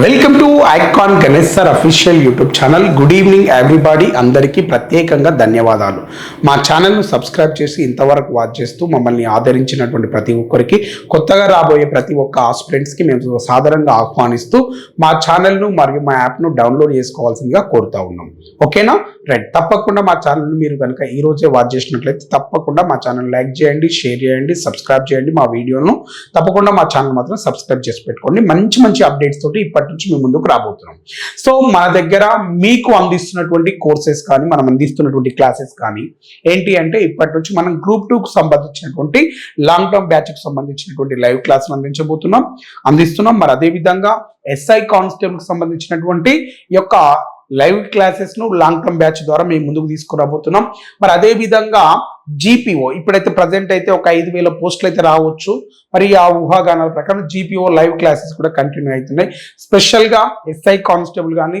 Welcome to icon Ganesh sir official YouTube channel good evening everybody అందరికీ ప్రత్యేకంగా ధన్యవాదాలు. మా ఛానల్ను సబ్స్క్రైబ్ చేసి ఇంతవరకు వాచ్ చేస్తూ మమ్మల్ని ఆదరించినటువంటి ప్రతి ఒక్కరికి కొత్తగా రాబోయే ప్రతి ఒక్క ఆస్పిరెంట్స్కి మేము సాధారణంగా ఆహ్వానిస్తూ మా ఛానల్ను మరియు మా యాప్ను డౌన్లోడ్ చేసుకోవాల్సిందిగా కోరుతా ఉన్నాం. ఓకేనా రైట్ తప్పకుండా మా ఛానల్ని మీరు కనుక ఈరోజే వాచ్ చేసినట్లయితే తప్పకుండా మా ఛానల్ లైక్ చేయండి షేర్ చేయండి సబ్స్క్రైబ్ చేయండి మా వీడియోను తప్పకుండా మా ఛానల్ మాత్రం సబ్స్క్రైబ్ చేసి పెట్టుకోండి. మంచి మంచి అప్డేట్స్ తోటి ఇప్పటి నుంచి మీ ముందుకు రాబోతున్నాం. సో మన దగ్గర మీకు అందిస్తున్నటువంటి కోర్సెస్ కానీ మనం అందిస్తున్నటువంటి క్లాసెస్ కానీ ఏంటి అంటే ఇప్పటి నుంచి మనం గ్రూప్ టూకు సంబంధించినటువంటి లాంగ్ టర్మ్ బ్యాచ్కి సంబంధించినటువంటి లైవ్ క్లాస్ అందించబోతున్నాం. అందిస్తున్నాం. మరి అదే విధంగా ఎస్ఐ కానిస్టేబుల్కి సంబంధించినటువంటి యొక్క లైవ్ క్లాసెస్ను లాంగ్ టర్మ్ బ్యాచ్ ద్వారా మేము ముందుకు తీసుకురాబోతున్నాం. మరి అదే విధంగా జీపీఓ ఇప్పుడైతే ప్రజెంట్ అయితే ఒక ఐదు వేల పోస్టులు అయితే రావచ్చు. మరి ఆ ఊహాగానాల ప్రకారం జీపీఓ లైవ్ క్లాసెస్ కూడా కంటిన్యూ అవుతున్నాయి. స్పెషల్గా ఎస్ఐ కానిస్టేబుల్ కానీ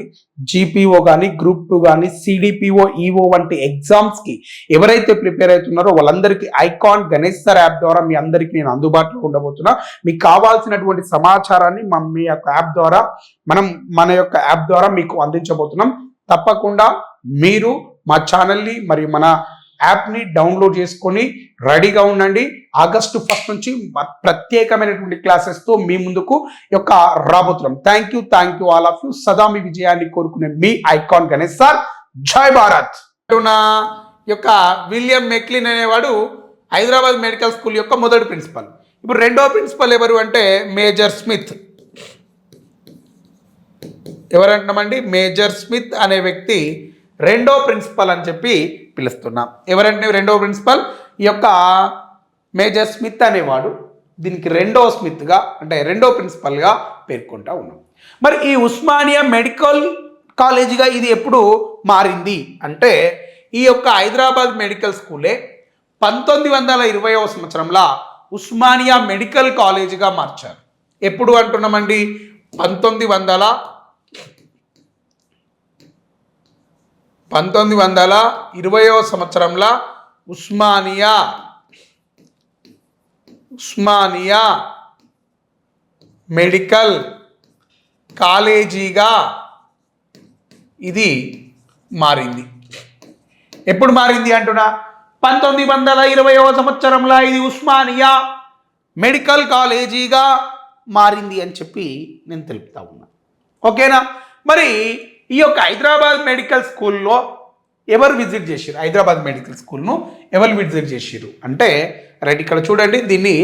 జీపీఓ కానీ గ్రూప్ టూ కానీ సిడిపిఓ ఈఓ వంటి ఎగ్జామ్స్కి ఎవరైతే ప్రిపేర్ అవుతున్నారో వాళ్ళందరికీ ఐకాన్ గణేష్ సార్ యాప్ ద్వారా మీ అందరికీ నేను అందుబాటులో ఉండబోతున్నా. మీకు కావాల్సినటువంటి సమాచారాన్ని మా మీ యొక్క యాప్ ద్వారా మనం మన యొక్క యాప్ ద్వారా మీకు అందించబోతున్నాం. తప్పకుండా మీరు మా ఛానల్ని మరియు మన యాప్ని డౌన్లోడ్ చేసుకొని రెడీగా ఉండండి. ఆగస్టు ఫస్ట్ నుంచి ప్రత్యేకమైనటువంటి క్లాసెస్తో మీ ముందుకు యొక్క రాబోతున్నాం. Thank you thank you all of you సదా మీ విజయాన్ని కోరుకునే మీ ఐకాన్ గణేష్ సార్. జై భారత్. నా యొక్క విలియం మెక్లిన్ అనేవాడు హైదరాబాద్ మెడికల్ స్కూల్ యొక్క మొదటి ప్రిన్సిపల్. ఇప్పుడు రెండో ప్రిన్సిపల్ ఎవరు అంటే మేజర్ స్మిత్. ఎవరంటున్నామండి మేజర్ స్మిత్ అనే వ్యక్తి రెండో ప్రిన్సిపల్ అని చెప్పి పిలుస్తున్నాం. ఎవరంటే రెండో ప్రిన్సిపల్? ఈ యొక్క మేజర్ స్మిత్ అనేవాడు దీనికి రెండో స్మిత్గా అంటే రెండో ప్రిన్సిపల్గా పేర్కొంటా ఉన్నాం. మరి ఈ ఉస్మానియా మెడికల్ కాలేజీగా ఇది ఎప్పుడు మారింది అంటే ఈ యొక్క హైదరాబాద్ మెడికల్ స్కూలే పంతొమ్మిది వందల ఇరవైవ సంవత్సరంలో ఉస్మానియా మెడికల్ కాలేజీగా మార్చారు. ఎప్పుడు అంటున్నామండి? పంతొమ్మిది వందల పంతొమ్మిది వందల ఇరవయో సంవత్సరంలో ఉస్మానియా ఉస్మానియా మెడికల్ కాలేజీగా ఇది మారింది. ఎప్పుడు మారింది అంటున్నా? పంతొమ్మిది వందల ఇరవయవ సంవత్సరంలో ఇది ఉస్మానియా మెడికల్ కాలేజీగా మారింది అని చెప్పి నేను తెలుపుతా ఉన్నా. ఓకేనా? మరి ఈ యొక్క హైదరాబాద్ మెడికల్ స్కూల్లో ఎవరు విజిట్ చేసిరు హైదరాబాద్ మెడికల్ స్కూల్ను ఎవరు విజిట్ చేసిరు అంటే రైట్ ఇక్కడ చూడండి దీన్ని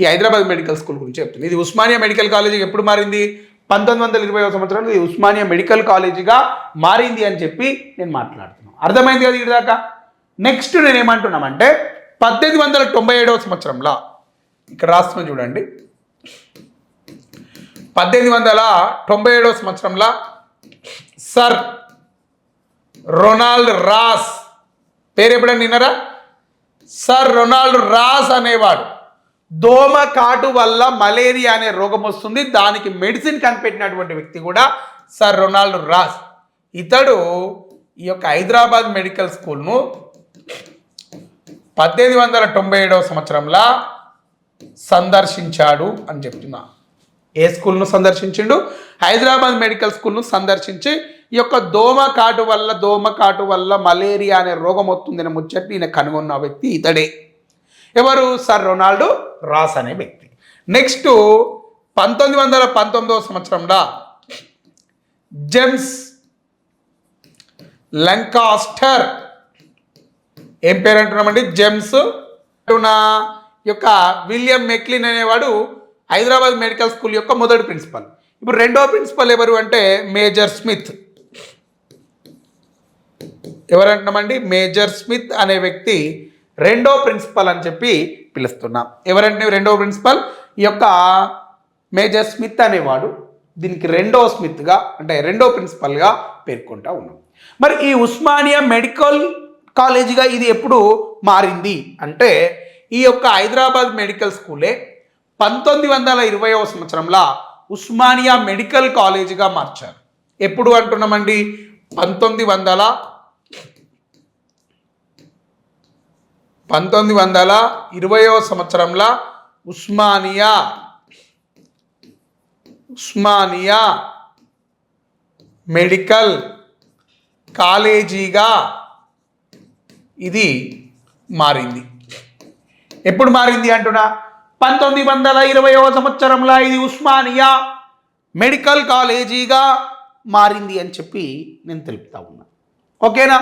ఈ హైదరాబాద్ మెడికల్ స్కూల్ గురించి చెప్తుంది. ఇది ఉస్మానియా మెడికల్ కాలేజీ ఎప్పుడు మారింది? పంతొమ్మిది వందల ఇరవై సంవత్సరంలో ఇది ఉస్మానియా మెడికల్ కాలేజీగా మారింది అని చెప్పి నేను మాట్లాడుతున్నాను. అర్థమైంది కదా ఇది దాకా నెక్స్ట్ నేను ఏమంటున్నామంటే పద్దెనిమిది వందల తొంభై ఏడవ సంవత్సరంలో ఇక్కడ రాస్తున్నా చూడండి పద్దెనిమిది వందల తొంభై ఏడవ సంవత్సరంలో సర్ రొనాల్డ్ రాస్. పేరు ఎప్పుడైనా విన్నారా? సర్ రొనాల్డ్ రాస్ అనేవాడు దోమ కాటు వల్ల మలేరియా అనే రోగం వస్తుంది. దానికి మెడిసిన్ కనిపెట్టినటువంటి వ్యక్తి కూడా సర్ రొనాల్డ్ రాస్. ఇతడు ఈ యొక్క హైదరాబాద్ మెడికల్ స్కూల్ను పద్దెనిమిది వందల తొంభై ఏడవ సంవత్సరంలో సందర్శించాడు అని చెప్తున్నా. ఏ స్కూల్ను సందర్శించిండు? హైదరాబాద్ మెడికల్ స్కూల్ను సందర్శించి ఈ యొక్క దోమ కాటు వల్ల దోమ కాటు వల్ల మలేరియా అనే రోగం వస్తుందని ముచ్చట్టు ఈయన కనుగొన్న వ్యక్తి ఇతడే. ఎవరు? సర్ రొనాల్డో రాస్ అనే వ్యక్తి. నెక్స్ట్ పంతొమ్మిది వందల పంతొమ్మిదవ సంవత్సరంలో జెమ్స్ లంకాస్టర్ ఏం పేరు అంటున్నామండి? జెమ్స్ నా యొక్క విలియం మెక్లిన్ అనేవాడు హైదరాబాద్ మెడికల్ స్కూల్ యొక్క మొదటి ప్రిన్సిపల్. ఇప్పుడు రెండో ప్రిన్సిపల్ ఎవరు అంటే మేజర్ స్మిత్. ఎవరంటున్నామండి మేజర్ స్మిత్ అనే వ్యక్తి రెండో ప్రిన్సిపల్ అని చెప్పి పిలుస్తున్నాం. ఎవరంటే రెండో ప్రిన్సిపల్? ఈ యొక్క మేజర్ స్మిత్ అనేవాడు. దీనికి రెండో స్మిత్గా అంటే రెండో ప్రిన్సిపల్గా పేర్కొంటా ఉన్నాం. మరి ఈ ఉస్మానియా మెడికల్ కాలేజీగా ఇది ఎప్పుడు మారింది? అంటే ఈ యొక్క హైదరాబాద్ మెడికల్ స్కూలే పంతొమ్మిది వందల ఇరవైవ సంవత్సరంలో ఉస్మానియా మెడికల్ కాలేజీగా మార్చారు. ఎప్పుడు అంటున్నామండి? పంతొమ్మిది వందల పంతొమ్మిది వందల ఇరవయో సంవత్సరంలో ఉస్మానియా ఉస్మానియా మెడికల్ కాలేజీగా ఇది మారింది. ఎప్పుడు మారింది అంటున్నా? పంతొమ్మిది వందల ఇరవైవ సంవత్సరంలో ఇది ఉస్మానియా మెడికల్ కాలేజీగా మారింది అని చెప్పి నేను తెలుపుతా ఉన్నా. ఓకేనా?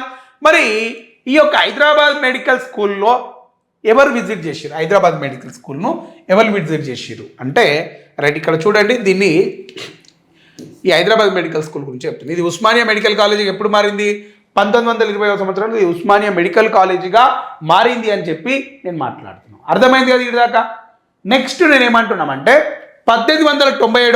మరి ఈ యొక్క హైదరాబాద్ మెడికల్ స్కూల్లో ఎవరు విజిట్ చేసిరు హైదరాబాద్ మెడికల్ స్కూల్ను ఎవరు విజిట్ చేసిరు అంటే రైట్ ఇక్కడ చూడండి దీన్ని ఈ హైదరాబాద్ మెడికల్ స్కూల్ గురించి చెప్తుంది. ఇది ఉస్మానియా మెడికల్ కాలేజీ ఎప్పుడు మారింది? పంతొమ్మిది వందల ఇరవై సంవత్సరంలో ఇది ఉస్మానియా మెడికల్ కాలేజీగా మారింది అని చెప్పి నేను మాట్లాడుతున్నాను అర్థమైంది కదా ఇది దాకా నెక్స్ట్ నేనేమంటున్నామంటే పద్దెనిమిది వందల తొంభై ఏడో